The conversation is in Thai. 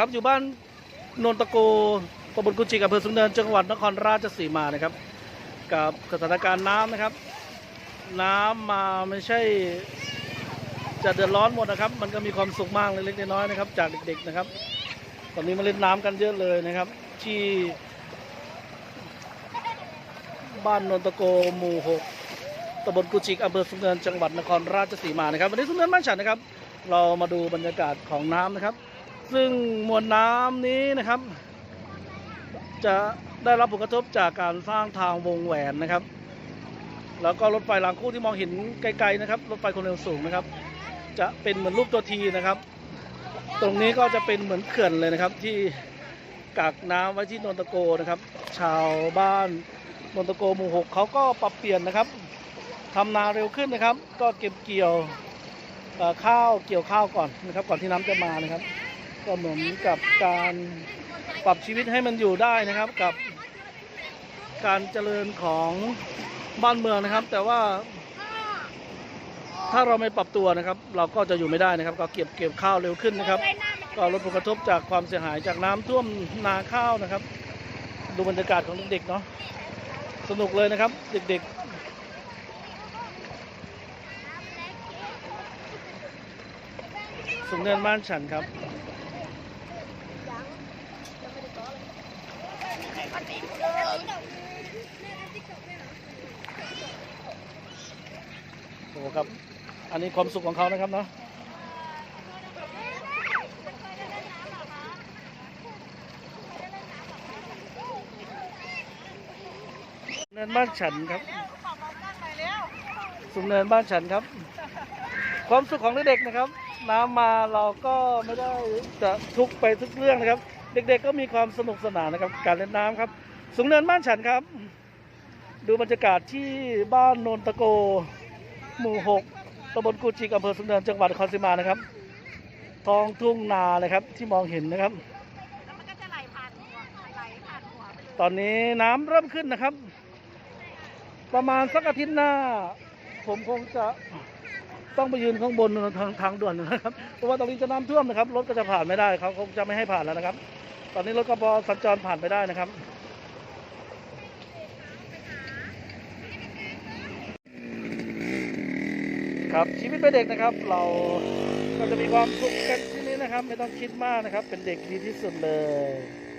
ครับอยู่บ้านโนนตะโกตำบลกุจิกอำเภอสุนเนินจังหวัดนครราชสีมานะครับ กับสถานการณ์น้ำนะครับ น้ำมาไม่ใช่จะเดือดร้อนหมดนะครับ มันก็มีความสุขมากเล็กๆน้อยๆนะครับ จากเด็กๆนะครับ ตอนนี้มาเล่นน้ำกันเยอะเลยนะครับ ที่ บ้านโนนตะโกหมู่หกตำบลกุจิกอำเภอสุนเนินจังหวัดนครราชสีมานะครับวันนี้สุนเนินบ้านฉันนะครับ เรามาดูบรรยากาศของน้ำนะครับ ซึ่งมวลน้ำนี้นะครับ จะได้รับผลกระทบจากการสร้างทางวงแหวนนะครับ แล้วก็รถไฟรางคู่ที่มองเห็นไกลๆนะครับ รถไฟความเร็วสูงนะครับ จะเป็นเหมือนรูปตัวทีนะครับ ตรงนี้ก็จะเป็นเหมือนเขื่อนเลยนะครับ ที่กักน้ำไว้ที่นนทโกนะครับ ชาวบ้านนนทโกหมู่หกเขาก็ปรับเปลี่ยนนะครับทำนาเร็วขึ้นนะครับ ก็เก็บเกี่ยวข้าวเกี่ยวข้าวก่อนนะครับ ก่อนที่น้ำจะมานะครับ ก็เหมือนกับการปรับชีวิตให้มันอยู่ได้นะครับกับการเจริญของบ้านเมืองนะครับ แต่ว่า ถ้าเราไม่ปรับตัวนะครับ เราก็จะอยู่ไม่ได้นะครับ ก็เก็บเกี่ยวข้าวเร็วขึ้นนะครับ ก็ลดผลกระทบจากความเสียหายจากน้ำท่วมนาข้าวนะครับ ดูบรรยากาศของเด็กๆเนาะสนุกเลยนะครับ เด็ก ๆสุนเนินบ้านฉันครับ โอ้ครับ อันนี้ความสุขของเขานะครับเนาะเนินบ้านฉันครับสุนเนินบ้านฉันครับ ความสุขของเด็กๆนะครับ น้ำมาเราก็ไม่ได้จะทุกไปทุกเรื่องนะครับ เด็กๆก็มีความสนุกสนานนะครับ การเล่นน้ำครับ สุนเนินบ้านฉันครับ ดูบรรยากาศที่บ้านโนนตะโก หมู่หกตำบลกูจิกอำเภอสุนเนินจังหวัดนครศรีมานะครับท้องทุ่งนาเลยครับที่มองเห็นนะครับแล้วมันก็จะไหลผ่านหัวไหลผ่านหัวไปเลยตอนนี้น้ำเริ่มขึ้นนะครับ ประมาณสักอาทิตย์หน้า ผมคงจะต้องไปยืนข้างบนทางทางด่วนนะครับ เพราะว่าตรงนี้จะน้ำท่วมนะครับ รถก็จะผ่านไม่ได้เขาคงจะไม่ให้ผ่านแล้วนะครับ ตอนนี้รถกระบอสัญจรผ่านไปได้นะครับ ครับชีวิตเป็นเด็กนะครับ เราก็จะมีความสุขกันที่นี้นะครับ ไม่ต้องคิดมากนะครับ เป็นเด็กดีที่สุดเลย